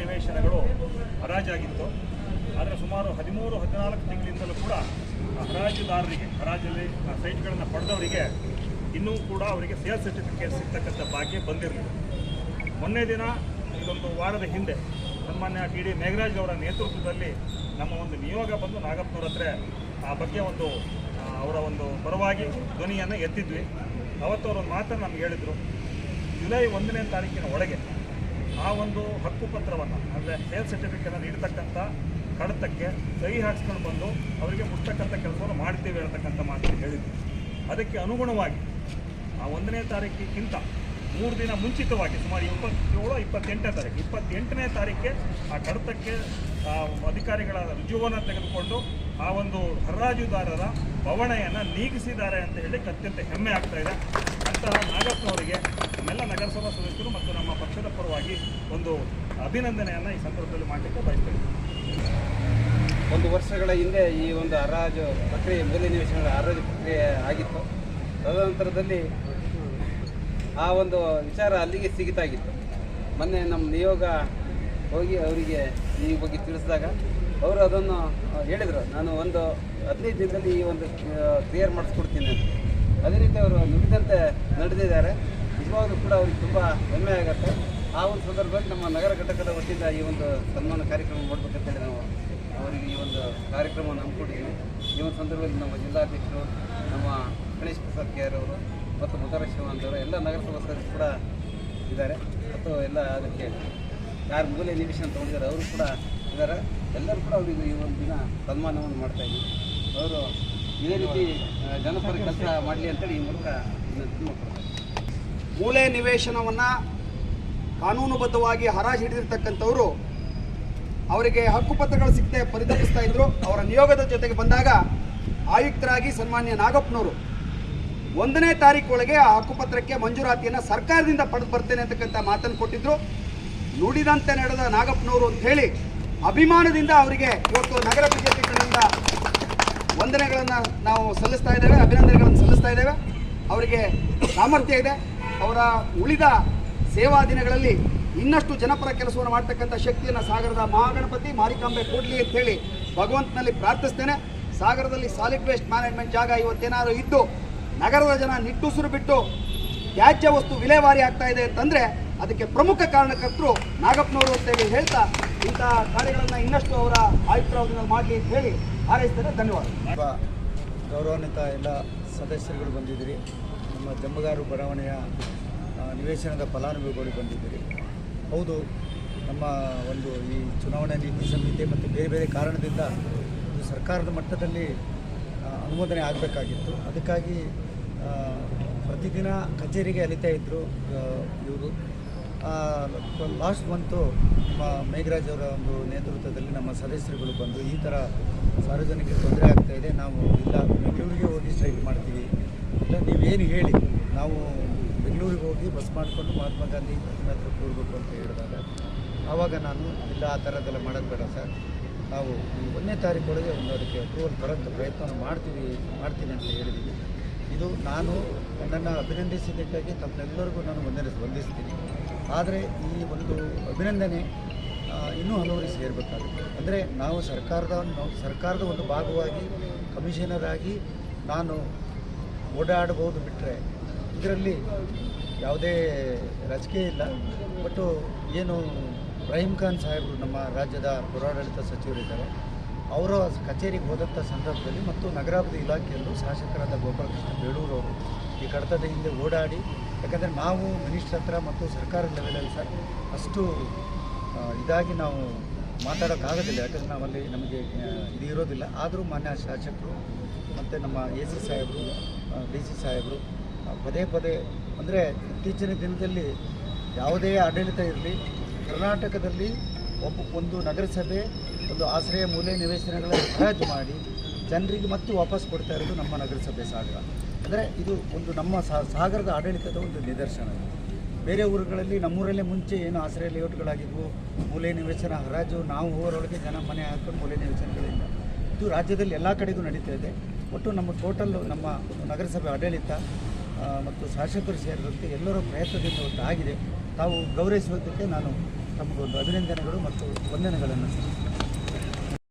ನಿವೇಶನಗಳು ಹರಾಜಾಗಿತ್ತು ಆದರೆ ಸುಮಾರು ಹದಿಮೂರು, ಹದಿನಾಲ್ಕು ತಿಂಗಳಿಂದಲೂ ಕೂಡ ಹರಾಜುದಾರರಿಗೆ, ಹರಾಜಲ್ಲಿ ಸೈಟ್ಗಳನ್ನು ಪಡೆದವರಿಗೆ ಇನ್ನೂ ಕೂಡ ಅವರಿಗೆ ಸೇಲ್ ಸರ್ಟಿಫಿಕೇಟ್ ಸಿಗ್ತಕ್ಕಂಥ ಭಾಗ್ಯ ಬಂದಿರಲಿಲ್ಲ. ಮೊನ್ನೆ ದಿನ, ಇದೊಂದು ವಾರದ ಹಿಂದೆ ಸನ್ಮಾನ್ಯ ಟಿ ಡಿ ಮೇಘರಾಜ್ ಅವರ ನೇತೃತ್ವದಲ್ಲಿ ನಮ್ಮ ಒಂದು ನಿಯೋಗ ಬಂದು ನಾಗಪ್ಪನವ್ರ ಹತ್ರ ಆ ಬಗ್ಗೆ ಒಂದು ಅವರ ಒಂದು ಪರವಾಗಿ ಧ್ವನಿಯನ್ನು ಎತ್ತಿದ್ವಿ. ಅವತ್ತು ಅವರು ಮಾತ್ರ ನಮ್ಗೆ ಹೇಳಿದರು, ಜುಲೈ ಒಂದನೇ ತಾರೀಕಿನ ಒಳಗೆ ಆ ಒಂದು ಹಕ್ಕು ಪತ್ರವನ್ನು, ಅಂದರೆ ಸೇಲ್ ಸರ್ಟಿಫಿಕೇಟನ್ನು ನೀಡತಕ್ಕಂಥ ಕಡತಕ್ಕೆ ಸಹಿ ಹಾಕ್ಸ್ಕೊಂಡು ಬಂದು ಅವರಿಗೆ ಮುಟ್ತಕ್ಕಂಥ ಕೆಲಸವನ್ನು ಮಾಡ್ತೀವಿ ಹೇಳ್ತಕ್ಕಂಥ ಮಾತನ್ನು ಹೇಳಿದ್ವಿ ಅದಕ್ಕೆ ಅನುಗುಣವಾಗಿ ಆ ಒಂದನೇ ತಾರೀಕಿಗಿಂತ ಮೂರು ದಿನ ಮುಂಚಿತವಾಗಿ ಸುಮಾರು ಇಪ್ಪತ್ತೇಳು, ಇಪ್ಪತ್ತೆಂಟನೇ ತಾರೀಕು, ಇಪ್ಪತ್ತೆಂಟನೇ ತಾರೀಕಿಗೆ ಆ ಕಡತಕ್ಕೆ ಅಧಿಕಾರಿಗಳ ರುಜುವನ್ನು ತೆಗೆದುಕೊಂಡು ಆ ಒಂದು ಹರಾಜುದಾರರ ಬವಣೆಯನ್ನು ನೀಗಿಸಿದ್ದಾರೆ ಅಂತ ಹೇಳಿ ಅತ್ಯಂತ ಹೆಮ್ಮೆ ಆಗ್ತಾ ಇದೆ. ಅಂತಹ ನಾಗಪ್ಪನವರಿಗೆ ನಮ್ಮೆಲ್ಲ ನಗರಸಭಾ ಸದಸ್ಯರು ಮತ್ತು ನಮ್ಮ ಪಕ್ಷದ ಪರವಾಗಿ ಒಂದು ಅಭಿನಂದನೆಯನ್ನು ಈ ಸಂದರ್ಭದಲ್ಲಿ ಮಾಡಲಿಕ್ಕೆ ಬಯಸ್ತೇವೆ ಒಂದು ವರ್ಷಗಳ ಹಿಂದೆ ಈ ಒಂದು ಹರಾಜು ಪ್ರಕ್ರಿಯೆ ಮೂಲ ನಿವೇಶನಗಳ ಹರಾಜು ಪ್ರಕ್ರಿಯೆ ಆಗಿತ್ತು. ತದನಂತರದಲ್ಲಿ ಆ ಒಂದು ವಿಚಾರ ಅಲ್ಲಿಗೆ ಸಿಗಿತಾಗಿತ್ತು. ಮೊನ್ನೆ ನಮ್ಮ ನಿಯೋಗ ಹೋಗಿ ಅವರಿಗೆ ಈ ಬಗ್ಗೆ ತಿಳಿಸಿದಾಗ ಅವರು ಅದನ್ನು ಹೇಳಿದರು. ನಾನು ಒಂದು ಹದಿನೈದು ದಿನದಲ್ಲಿ ಈ ಒಂದು ಕ್ಲಿಯರ್ ಮಾಡಿಸ್ಕೊಡ್ತೀನಿ ಅಂತ. ಅದೇ ರೀತಿ ಅವರು ನುಡಿದಂತೆ ನಡೆದಿದ್ದಾರೆ. ನಿಜವಾಗ್ಲೂ ಕೂಡ ಅವ್ರಿಗೆ ತುಂಬ ಹೆಮ್ಮೆ ಆಗುತ್ತೆ. ಆ ಒಂದು ಸಂದರ್ಭದಲ್ಲಿ ನಮ್ಮ ನಗರ ಘಟಕದ ವತಿಯಿಂದ ಈ ಒಂದು ಸನ್ಮಾನ ಕಾರ್ಯಕ್ರಮ ಮಾಡಬೇಕಂತೇಳಿ ನಾವು ಅವರಿಗೆ ಈ ಒಂದು ಕಾರ್ಯಕ್ರಮವನ್ನು ಹಮ್ಮಿಕೊಂಡಿದ್ದೀವಿ. ಈ ಒಂದು ಸಂದರ್ಭದಲ್ಲಿ ನಮ್ಮ ಜಿಲ್ಲಾಧ್ಯಕ್ಷರು, ನಮ್ಮ ಗಣೇಶ್ ಪ್ರಸಾದ್ ಕೆ ಅವರು ಮತ್ತು ಮುದ್ದಾರ ಶಿವಾನಂದವರು ಎಲ್ಲ ನಗರಸಭಾ ಸದಸ್ಯರು ಕೂಡ ಇದ್ದಾರೆ. ಮತ್ತು ಎಲ್ಲ ಅದಕ್ಕೆ ಯಾರು ಮೂಲೆ ನಿವೇಶನ ತೊಗೊಂಡಿದ್ದಾರೆ, ಅವರು ಕೂಡ ಇದ್ದಾರೆ. ಎಲ್ಲರೂ ಕೂಡ ಅವರಿಗೆ ಈ ಒಂದು ದಿನ ಸನ್ಮಾನವನ್ನು ಮಾಡ್ತಾ ಇದ್ದೀವಿ ಅವರು ಇದೇ ರೀತಿ ಜನಪರ ಕೆಲಸ ಮಾಡಲಿ ಅಂತೇಳಿ ಈ ಮೂಲಕ ಮೂಲೆ ನಿವೇಶನವನ್ನು ಕಾನೂನುಬದ್ಧವಾಗಿ ಹರಾಜು ಹಿಡಿದಿರ್ತಕ್ಕಂಥವರು ಅವರಿಗೆ ಹಕ್ಕುಪತ್ರಗಳು ಸಿಗದೆ ಪರಿತಪಿಸ್ತಾ ಇದ್ರು. ಅವರ ನಿಯೋಗದ ಜೊತೆಗೆ ಬಂದಾಗ ಆಯುಕ್ತರಾಗಿ ಸನ್ಮಾನ್ಯ ನಾಗಪ್ಪನವರು ಒಂದನೇ ತಾರೀಕು ಒಳಗೆ ಆ ಹಕ್ಕುಪತ್ರಕ್ಕೆ ಮಂಜೂರಾತಿಯನ್ನು ಸರ್ಕಾರದಿಂದ ಪಡೆದು ಬರ್ತೇನೆ ಅಂತಕ್ಕಂಥ ಮಾತನ್ನು ಕೊಟ್ಟಿದ್ರು. ನುಡಿದಂತೆ ನಡೆದ ನಾಗಪ್ಪನವರು ಅಂತ ಹೇಳಿ ಅಭಿಮಾನದಿಂದ ಅವರಿಗೆ ಇವತ್ತು ನಗರ ಬಿಜೆಪಿ ವಂದನೆಗಳನ್ನು ನಾವು ಸಲ್ಲಿಸ್ತಾ ಇದ್ದೇವೆ, ಅಭಿನಂದನೆಗಳನ್ನು ಸಲ್ಲಿಸ್ತಾ ಇದ್ದೇವೆ. ಅವರಿಗೆ ಸಾಮರ್ಥ್ಯ ಇದೆ. ಅವರ ಉಳಿದ ಸೇವಾ ದಿನಗಳಲ್ಲಿ ಇನ್ನಷ್ಟು ಜನಪರ ಕೆಲಸವನ್ನು ಮಾಡ್ತಕ್ಕಂಥ ಶಕ್ತಿಯನ್ನು ಸಾಗರದ ಮಹಾಗಣಪತಿ ಮಾರಿಕಾಂಬೆ ಕೊಡಲಿ ಅಂತ ಹೇಳಿ ಭಗವಂತನಲ್ಲಿ ಪ್ರಾರ್ಥಿಸ್ತೇನೆ. ಸಾಗರದಲ್ಲಿ ಸಾಲಿಡ್ ವೇಸ್ಟ್ ಮ್ಯಾನೇಜ್ಮೆಂಟ್ ಜಾಗ ಇವತ್ತೇನಾದರೂ ಇದ್ದು ನಗರದ ಜನ ನಿಟ್ಟುಸಿರು ಬಿಟ್ಟು ತ್ಯಾಜ್ಯ ವಸ್ತು ವಿಲೇವಾರಿ ಆಗ್ತಾ ಇದೆ ಅಂತಂದರೆ ಅದಕ್ಕೆ ಪ್ರಮುಖ ಕಾರಣಕರ್ತರು ನಾಗಪ್ಪನವರು ಅಂತೇಳಿ ಹೇಳ್ತಾ ಇಂತಹ ಕಾರ್ಯಗಳನ್ನು ಇನ್ನಷ್ಟು ಅವರ ಆಯುಕ್ತರಾವಧಿನಲ್ಲಿ ಮಾಡಲಿ ಅಂತ ಹೇಳಿ ಹಾರೈಸ್ತೇನೆ. ಧನ್ಯವಾದ. ಗೌರವಾನ್ವಿತ ಎಲ್ಲ ಸದಸ್ಯರುಗಳು ಬಂದಿದ್ದೀರಿ. ನಮ್ಮ ಜಮ್ಮಗಾರು ಬಡಾವಣೆಯ ನಿವೇಶನದ ಫಲಾನುಭವಿಗಳು ಬಂದಿದ್ದೀರಿ. ಹೌದು, ನಮ್ಮ ಒಂದು ಈ ಚುನಾವಣೆ ನೀತಿ ಸಂಹಿತೆ ಮತ್ತು ಬೇರೆ ಬೇರೆ ಕಾರಣದಿಂದ ಸರ್ಕಾರದ ಮಟ್ಟದಲ್ಲಿ ಅನುಮೋದನೆ ಆಗಬೇಕಾಗಿತ್ತು. ಅದಕ್ಕಾಗಿ ಪ್ರತಿದಿನ ಕಚೇರಿಗೆ ಅಲಿತಾ ಇದ್ದರು ಇವರು. ಲಾಸ್ಟ್ ಮಂತು ನಮ್ಮ ಮೇಘರಾಜ್ ಅವರ ಒಂದು ನೇತೃತ್ವದಲ್ಲಿ ನಮ್ಮ ಸದಸ್ಯರುಗಳು ಬಂದು ಈ ಥರ ಸಾರ್ವಜನಿಕರಿಗೆ ತೊಂದರೆ ಆಗ್ತಾಯಿದೆ ನಾವು ಇಲ್ಲ ಬೆಂಗಳೂರಿಗೆ ಹೋಗಿ ಸ್ಟ್ರೈಕ್ ಮಾಡ್ತೀವಿ. ಇಲ್ಲ, ನೀವೇನು ಹೇಳಿ, ನಾವು ಬೆಂಗಳೂರಿಗೆ ಹೋಗಿ ಬಸ್ ಮಾಡಿಕೊಂಡು ಮಹಾತ್ಮ ಗಾಂಧಿ ಹತ್ರ ಕೂರಬೇಕು ಅಂತ ಹೇಳಿದಾಗ ಆವಾಗ ನಾನು, ಇಲ್ಲ, ಆ ಥರದ್ದೆಲ್ಲ ಮಾಡೋದು ಬೇಡ ಸರ್. ನಾವು ಒಂದನೇ ತಾರೀಕು ಒಳಗೆ ಒಂದು ಅದಕ್ಕೆ ಅಪ್ರೂವಲ್ ತರೋಂಥ ಪ್ರಯತ್ನ ಮಾಡ್ತೀವಿ, ಮಾಡ್ತೀನಿ ಅಂತ ಹೇಳಿದ್ದೀನಿ ಇದು ನಾನು ನನ್ನನ್ನು ಅಭಿನಂದಿಸಿದ್ದಕ್ಕಾಗಿ ತಮ್ಮೆಲ್ಲರಿಗೂ ನಾನು ಒಂದನೇ ವಂದಿಸ್ತೀನಿ. ಆದರೆ ಈ ಒಂದು ಅಭಿನಂದನೆ ಇನ್ನೂ ಹಲವರಿಗೆ ಸೇರಬೇಕಾಗುತ್ತೆ. ಅಂದರೆ ನಾವು ಸರ್ಕಾರದ ಸರ್ಕಾರದ ಒಂದು ಭಾಗವಾಗಿ ಕಮಿಷನರ್ ಆಗಿ ನಾನು ಓಡಾಡಬಹುದು ಬಿಟ್ಟರೆ ಇದರಲ್ಲಿ ಯಾವುದೇ ರಾಜಕೀಯ ಇಲ್ಲ. ಬಟ್ಟು ಏನು ರಹೀಂ ಖಾನ್ ಸಾಹೇಬರು ನಮ್ಮ ರಾಜ್ಯದ ಪುರಾಡಳಿತ ಸಚಿವರಿದ್ದಾರೆ, ಅವರ ಕಚೇರಿಗೆ ಹೋದಂಥ ಸಂದರ್ಭದಲ್ಲಿ ಮತ್ತು ನಗರಾಭಿವೃದ್ಧಿ ಇಲಾಖೆಯಲ್ಲೂ ಶಾಸಕರಾದ ಗೋಪಾಲಕೃಷ್ಣ ಬೇಳೂರವರು ಈ ಕಡತದ ಹಿಂದೆ ಓಡಾಡಿ, ಯಾಕಂದರೆ ನಾವು ಮಿನಿಸ್ಟ್ರ್ ಹತ್ರ ಮತ್ತು ಸರ್ಕಾರದ ಲೆವೆಲಲ್ಲಿ ಸರ್ ಅಷ್ಟು ಇದಾಗಿ ನಾವು ಮಾತಾಡೋಕ್ಕಾಗೋದಿಲ್ಲ. ಯಾಕಂದರೆ ನಾವಲ್ಲಿ ನಮಗೆ ಇದು ಇರೋದಿಲ್ಲ. ಆದರೂ ಮಾನ್ಯ ಶಾಸಕರು ಮತ್ತು ನಮ್ಮ ಎ ಸಿ ಸಾಹೇಬರು ಡಿ ಸಿ ಸಾಹೇಬರು ಪದೇ ಪದೇ, ಅಂದರೆ ಇತ್ತೀಚಿನ ದಿನದಲ್ಲಿ ಯಾವುದೇ ಆಡಳಿತ ಇರಲಿ, ಕರ್ನಾಟಕದಲ್ಲಿ ಒಬ್ಬ ಒಂದು ನಗರಸಭೆ, ಒಂದು ಆಶ್ರಯ ಮೂಲೆ ನಿವೇಶನಗಳ ಹರಾಜು ಮಾಡಿ ಜನರಿಗೆ ಮತ್ತೆ ವಾಪಸ್ ಕೊಡ್ತಾ ಇರೋದು ನಮ್ಮ ನಗರಸಭೆ ಸಾಗರ. ಅಂದರೆ ಇದು ಒಂದು ನಮ್ಮ ಸಾಗರದ ಆಡಳಿತದ ಒಂದು ನಿದರ್ಶನ. ಬೇರೆ ಊರುಗಳಲ್ಲಿ ನಮ್ಮೂರಲ್ಲೇ ಮುಂಚೆ ಏನು ಆಶ್ರಯ ಲೇಔಟ್ಗಳಾಗಿದ್ವು, ಮೂಲೆ ನಿವೇಶನ ಹರಾಜು, ನಾವು ಹೋಗೋರೊಳಗೆ ಜನ ಮನೆ ಹಾಕೊಂಡು ಮೂಲೆ ನಿವೇಶನಗಳಿಂದ ಇದು ರಾಜ್ಯದಲ್ಲಿ ಎಲ್ಲ ಕಡೆಗೂ ನಡೀತಾ ಇದೆ. ಒಟ್ಟು ನಮ್ಮ ಟೋಟಲ್ ನಮ್ಮ ನಗರಸಭೆ ಆಡಳಿತ ಮತ್ತು ಶಾಸಕರು ಸೇರಿದಂತೆ ಎಲ್ಲರ ಪ್ರಯತ್ನದಿಂದ ಆಗಿದೆ ತಾವು ಗೌರವಿಸುವುದಕ್ಕೆ ನಾನು ತಮಗೊಂದು ಅಭಿನಂದನೆಗಳು ಮತ್ತು ವಂದನೆಗಳನ್ನು